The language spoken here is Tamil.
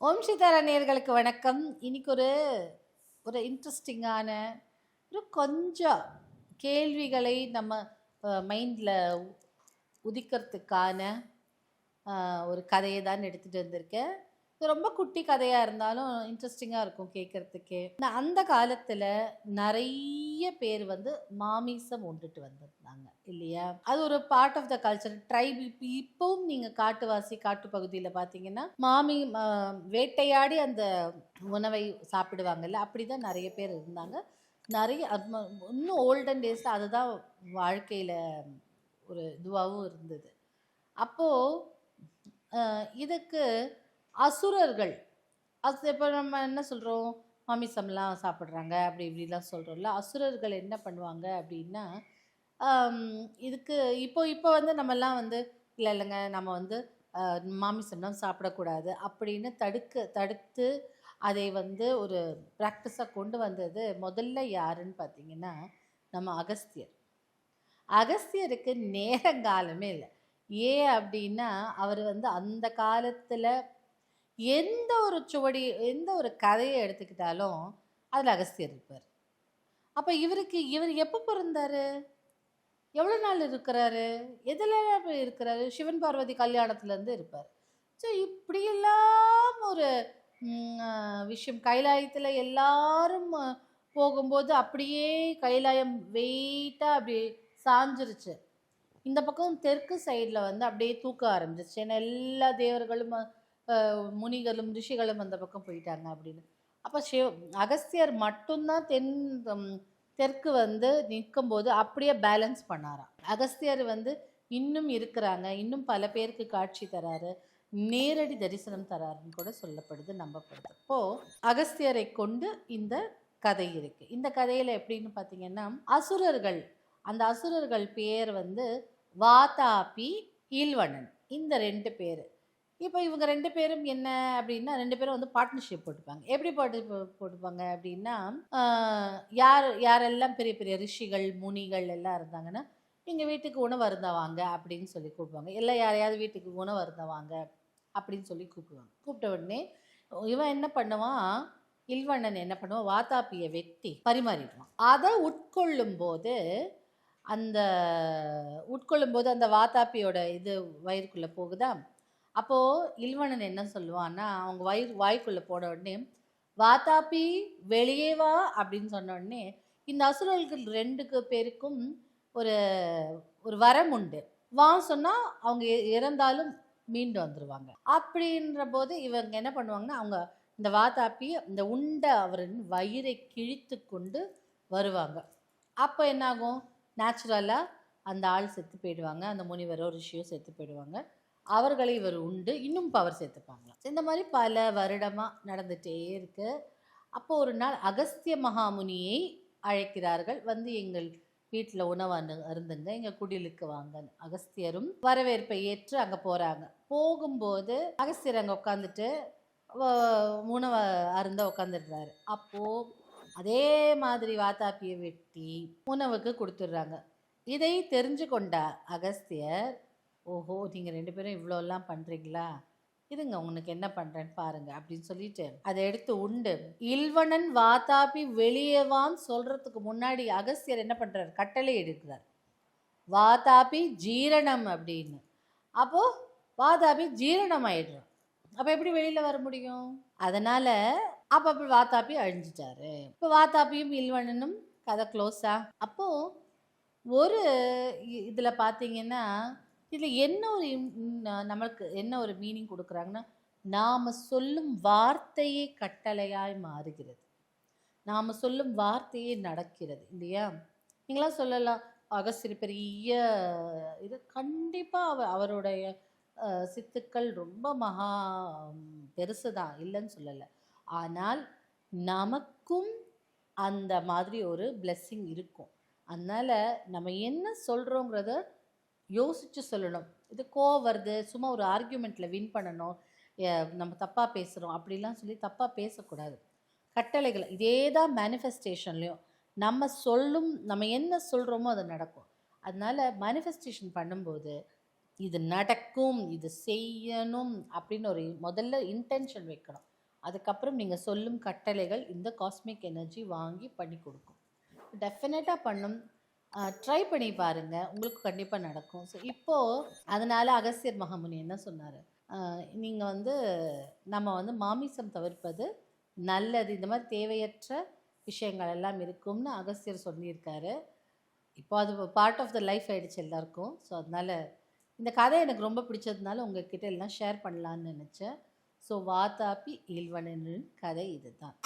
ஓம் சீதாரா வணக்கம். இன்னைக்கு ஒரு ஒரு இன்ட்ரெஸ்டிங்கான ஒரு கொஞ்சம் கேள்விகளை நம்ம மைண்டில் உதிக்கிறதுக்கான ஒரு கதையை தான் எடுத்துகிட்டு வந்திருக்கேன். இது ரொம்ப குட்டி கதையாக இருந்தாலும் இன்ட்ரெஸ்டிங்காக இருக்கும் கேட்குறதுக்கே அந்த காலத்தில் நிறைய பேர் வந்து மாமிசம் உண்டுட்டு வந்திருந்தாங்க இல்லையா? அது ஒரு part of the culture tribe இப்பவும் நீங்கள் காட்டுவாசி காட்டு பகுதியில் பார்த்தீங்கன்னா மாமி வேட்டையாடி அந்த உணவை சாப்பிடுவாங்கல்ல அப்படி தான் நிறைய பேர் இருந்தாங்க. நிறைய இன்னும் ஓல்டன் டேஸில் அதுதான் வாழ்க்கையில் ஒரு இதுவாகவும் இருந்தது. அப்போது இதுக்கு அசுரர்கள் அது இப்போ நம்ம என்ன சொல்கிறோம் மாமிசம்லாம் சாப்பிட்றாங்க அப்படி இப்படிலாம் சொல்கிறோம்ல அசுரர்கள் என்ன பண்ணுவாங்க அப்படின்னா இதுக்கு இப்போ இப்போ வந்து நம்மலாம் வந்து இல்லை இல்லைங்க நம்ம வந்து மாமிசம்லாம் சாப்பிடக்கூடாது. அப்படின்னு தடுக்க தடுத்து அதை வந்து ஒரு ப்ராக்டிஸாக கொண்டு வந்தது முதல்ல யாருன்னு பார்த்தீங்கன்னா நம்ம அகஸ்தியர். அகஸ்தியருக்கு நேரங்காலமே இல்லை. ஏன் அப்படின்னா அவர் வந்து அந்த காலத்தில் எந்த ஒரு சுவடி எந்த ஒரு கதையை எடுத்துக்கிட்டாலும் அதில் அகஸ்தியர் இருப்பார். அப்போ இவருக்கு இவர் எப்போ பிறந்தாரு? எவ்வளோ நாள் இருக்கிறாரு? எதில் இருக்கிறாரு? சிவன் பார்வதி கல்யாணத்துலேருந்து இருப்பார். ஸோ இப்படியெல்லாம் ஒரு விஷயம். கைலாயத்தில் எல்லாரும் போகும்போது அப்படியே கைலாயம் வெயிட்டாக அப்படியே சாஞ்சிருச்சு. இந்த பக்கம் தெற்கு சைடில் வந்து அப்படியே தூக்க ஆரம்பிச்சிருச்சு. ஏன்னா எல்லா தேவர்களும் முனிகளும் ரிஷிகளும் அந்த பக்கம் போயிட்டாங்க அப்படின்னு. அப்போ சிவ அகஸ்தியர் மட்டும்தான் தென் தெற்கு வந்து நிற்கும்போது அப்படியே பேலன்ஸ் பண்ணாராம். அகஸ்தியர் வந்து இன்னும் இருக்கிறாங்க இன்னும் பல பேருக்கு காட்சி தராரு நேரடி தரிசனம் தராருன்னு கூட சொல்லப்படுது நம்பப்படுது. இப்போது அகஸ்தியரை கொண்டு இந்த கதை இருக்குது இந்த கதையில் எப்படின்னு பார்த்தீங்கன்னா அசுரர்கள் அந்த அசுரர்கள் பேர் வந்து வாதாபி ஈல்வணன் இந்த ரெண்டு பேர். இப்போ இவங்க ரெண்டு பேரும் என்ன அப்படின்னா ரெண்டு பேரும் வந்து பார்ட்னர்ஷிப் போட்டுப்பாங்க. எப்படி போட்டு போட்டுப்பாங்க அப்படின்னா யார் யாரெல்லாம் பெரிய பெரிய ரிஷிகள் முனிகள் எல்லாம் இருந்தாங்கன்னா எங்கள் வீட்டுக்கு உணவு அருந்தவாங்க அப்படின்னு சொல்லி கூப்பிடுவாங்க. இல்லை யாரையாவது வீட்டுக்கு உணவு அருந்தவாங்க அப்படின்னு சொல்லி கூப்பிடுவாங்க. கூப்பிட்ட உடனே இவன் என்ன பண்ணுவான்? இல்வண்ணன் என்ன பண்ணுவான்? வாத்தாப்பியை வெட்டி பரிமாறிடுவான். அதை உட்கொள்ளும் போது அந்த உட்கொள்ளும் போது அந்த வாத்தாப்பியோட இது வயிறுக்குள்ளே போகுதா? அப்போது இல்வணன் என்ன சொல்லுவான்னா அவங்க வயிறு வாய்க்குள்ளே போட உடனே வாதாப்பி வெளியே வா அப்படின்னு சொன்ன உடனே இந்த அசுரர்கள் ரெண்டுக்கு பேருக்கும் ஒரு ஒரு வரம் உண்டு. வா சொன்னால் அவங்க இறந்தாலும் மீண்டு வந்துடுவாங்க அப்படின்ற போது இவங்க என்ன பண்ணுவாங்கன்னா அவங்க இந்த வாத்தாப்பி இந்த உண்ட அவரின் வயிறை கிழித்து கொண்டு வருவாங்க. அப்போ என்னாகும்? நேச்சுரலாக அந்த ஆள் செத்து போயிடுவாங்க அந்த முனிவரோ ரிஷியோ செத்து போயிடுவாங்க. அவர்களை இவர் உண்டு. இன்னும் பவர் சேர்த்துப்பாங்களாம். இந்த மாதிரி பல வருடமாக நடந்துகிட்டே இருக்கு. அப்போ ஒரு நாள் அகஸ்திய மகாமுனியை அழைக்கிறார்கள். வந்து எங்கள் வீட்டில் உணவு அனு அருந்துங்க. எங்கள் குடிலுக்கு வாங்க. அகஸ்தியரும் வரவேற்பை ஏற்று அங்கே போகிறாங்க போகும்போது அகஸ்தியர் அங்கே உட்காந்துட்டு உணவை அருந்த உட்காந்துடுறாரு அப்போது அதே மாதிரி வாத்தாப்பியை வெட்டி உணவுக்கு கொடுத்துட்றாங்க. இதை தெரிஞ்சு கொண்ட அகஸ்தியர் ஓஹோ நீங்கள் ரெண்டு பேரும் இவ்வளோலாம் பண்ணுறீங்களா இருங்க உனக்கு என்ன பண்ணுறேன்னு பாருங்க அப்படின்னு சொல்லிட்டு அதை எடுத்து உண்டு. இல்வனன் வாதாபி வெளியேவான்னு சொல்கிறதுக்கு முன்னாடி அகஸ்தியர் என்ன பண்ணுறாரு கட்டளை எடுக்கிறார். வாதாபி ஜீரணம் அப்படின்னு. அப்போது வாதாபி ஜீரணம் ஆயிடுறான். அப்போ எப்படி வெளியில் வர முடியும்? அதனால் அப்போ அப்படி வாத்தாப்பி அழிஞ்சிட்டாரு. இப்போ வாத்தாப்பியும் இல்வனனும் கதை க்ளோஸா அப்போது ஒரு இதில் பார்த்தீங்கன்னா இதில் என்ன ஒரு நம்மளுக்கு என்ன ஒரு மீனிங் கொடுக்குறாங்கன்னா நாம் சொல்லும் வார்த்தையே கட்டளையாய் மாறுகிறது. நாம் சொல்லும் வார்த்தையே நடக்கிறது இல்லையா? நீங்களாம் சொல்லலாம் அகஸ்தியர் பெரிய இது கண்டிப்பாக அவ அவருடைய சித்துக்கள் ரொம்ப மகா பெருசு தான் இல்லைன்னு சொல்லலை. ஆனால் நமக்கும் அந்த மாதிரி ஒரு பிளெஸ்ஸிங் இருக்கும். அதனால் நம்ம என்ன சொல்கிறோங்கிறத யோசித்து சொல்லணும். இது கோவம் வருது சும்மா ஒரு ஆர்கியூமெண்ட்டில் வின் பண்ணணும் நம்ம தப்பாக பேசுகிறோம் அப்படிலாம் சொல்லி தப்பாக பேசக்கூடாது. கட்டளைகள் இதே தான் மேனிஃபெஸ்டேஷன்லேயும் நம்ம சொல்லும் நம்ம என்ன சொல்கிறோமோ அது நடக்கும். அதனால் மேனிஃபெஸ்டேஷன் பண்ணும்போது இது நடக்கும் இது செய்யணும் அப்படின்னு ஒரு முதல்ல இன்டென்ஷன் வைக்கணும். அதுக்கப்புறம் நீங்கள் சொல்லும் கட்டளைகள் இந்த காஸ்மிக் எனர்ஜி வாங்கி பண்ணி கொடுக்கும். டெஃபினட்டாக பண்ணும் ட்ரை பண்ணி பாருங்கள் உங்களுக்கு கண்டிப்பாக நடக்கும். ஸோ இப்போது அதனால் அகஸ்தியர் மகாமுனி என்ன சொன்னார்? நீங்கள் வந்து நம்ம வந்து மாமிசம் தவிர்ப்பது நல்லது. இந்த மாதிரி தேவையற்ற விஷயங்கள் எல்லாம் இருக்கும்னு அகஸ்தியர் சொல்லியிருக்காரு. இப்போ அது பார்ட் ஆஃப் த லைஃப் ஆகிடுச்சு எல்லாருக்கும். ஸோ அதனால் இந்த கதை எனக்கு ரொம்ப பிடிச்சதுனால உங்ககிட்ட எல்லாம் ஷேர் பண்ணலான்னு நினச்சேன். ஸோ வாத்தாப்பி ஈல்வனனின் கதை இதுதான்.